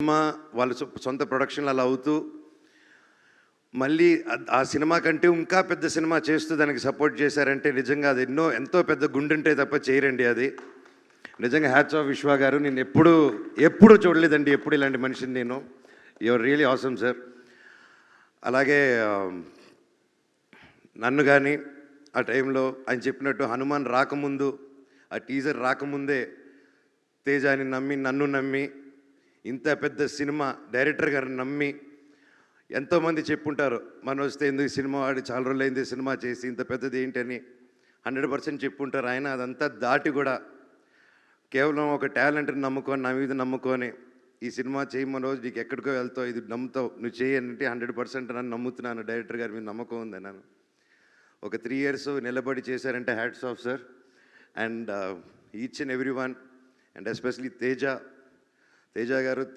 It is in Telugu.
సినిమా వాళ్ళ సొ- సొంత ప్రొడక్షన్లు అలా అవుతూ మళ్ళీ ఆ- సినిమా కంటే ఇంకా పెద్ద సినిమా చేస్తూ దానికి సపోర్ట్ చేశారంటే నిజంగా అది ఎన్నో ఎంతో పెద్ద గుండుంటే తప్ప చేయరండి అది. నిజంగా హ్యాట్స్ ఆఫ్ విశ్వ గారు నేను ఎప్పుడు ఎప్పుడు చూడలేదండి ఎప్పుడు ఇలాంటి మనిషిని నేను. యువర్ రియలీ ఆసమ్ సార్ అలాగే నన్ను కానీ ఆ టైంలో ఆయన చెప్పినట్టు హనుమాన్ రాకముందు ఆ టీజర్ రాకముందే తేజాని నమ్మి నన్ను నమ్మి ఇంత పెద్ద సినిమా డైరెక్టర్ గారిని నమ్మి ఎంతోమంది చెప్పుంటారు మన వస్తే ఎందుకు సినిమా ఆడి చాలా రోజులు అయింది సినిమా చేసి ఇంత పెద్దది ఏంటని హండ్రెడ్ పర్సెంట్ చెప్పుంటారు. ఆయన అదంతా దాటి కూడా కేవలం ఒక టాలెంట్ని నమ్ముకొని నా మీద నమ్ముకొని ఈ సినిమా చేయమని రోజు నీకు ఎక్కడికో వెళ్తావు ఇది నమ్ముతావు నువ్వు చేయంటే హండ్రెడ్ పర్సెంట్ నన్ను నమ్ముతున్నాను డైరెక్టర్ గారి మీద నమ్మకం ఉంది నన్ను ఒక త్రీ ఇయర్స్ నిలబడి చేశారంటే hats off sir. And each and every one and especially Teja Teja garu